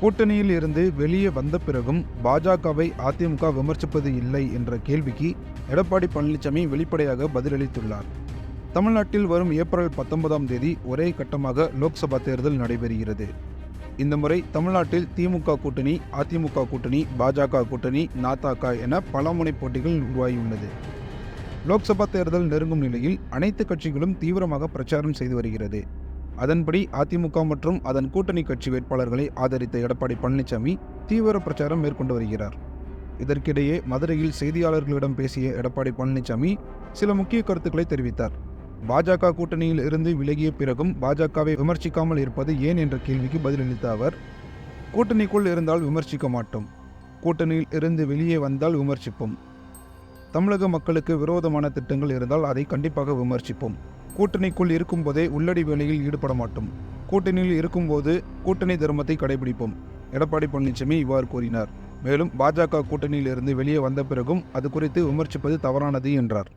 கூட்டணியில் இருந்து வெளியே வந்த பிறகும் பாஜகவை அதிமுக விமர்சிப்பது இல்லை என்ற கேள்விக்கு எடப்பாடி பழனிசாமி வெளிப்படையாக பதிலளித்துள்ளார். தமிழ்நாட்டில் வரும் ஏப்ரல் பத்தொன்பதாம் தேதி ஒரே கட்டமாக லோக்சபா தேர்தல் நடைபெறுகிறது. இந்த முறை தமிழ்நாட்டில் திமுக கூட்டணி அதிமுக கூட்டணி பாஜக கூட்டணி நாதக என பல முனை போட்டிகள் உருவாகியுள்ளது. லோக்சபா தேர்தல் நெருங்கும் நிலையில் அனைத்து கட்சிகளும் தீவிரமாக பிரச்சாரம் செய்து வருகிறது. அதன்படி அதிமுக மற்றும் அதன் கூட்டணி கட்சி வேட்பாளர்களை ஆதரித்த எடப்பாடி பழனிசாமி தீவிர பிரச்சாரம் மேற்கொண்டு வருகிறார். இதற்கிடையே மதுரையில் செய்தியாளர்களிடம் பேசிய எடப்பாடி பழனிசாமி சில முக்கிய கருத்துக்களை தெரிவித்தார். பாஜக கூட்டணியில் இருந்து விலகிய பிறகும் பாஜகவை விமர்சிக்காமல் இருப்பது ஏன் என்ற கேள்விக்கு பதிலளித்த அவர் கூட்டணிக்குள் இருந்தால் விமர்சிக்க மாட்டோம். கூட்டணியில் இருந்து வெளியே வந்தால் விமர்சிப்போம். தமிழக மக்களுக்கு விரோதமான திட்டங்கள் இருந்தால் அதை கண்டிப்பாக விமர்சிப்போம். கூட்டணிக்குள் இருக்கும்போதே உள்ளடி வேலையில் ஈடுபட மாட்டோம். கூட்டணியில் இருக்கும்போது கூட்டணி தர்மத்தை கடைபிடிப்போம். எடப்பாடி பழனிசாமி இவ்வாறு கூறினார். மேலும் பாஜக கூட்டணியில் இருந்து வெளியே வந்த பிறகும் அது குறித்து விமர்சிப்பது தவறானது என்றார்.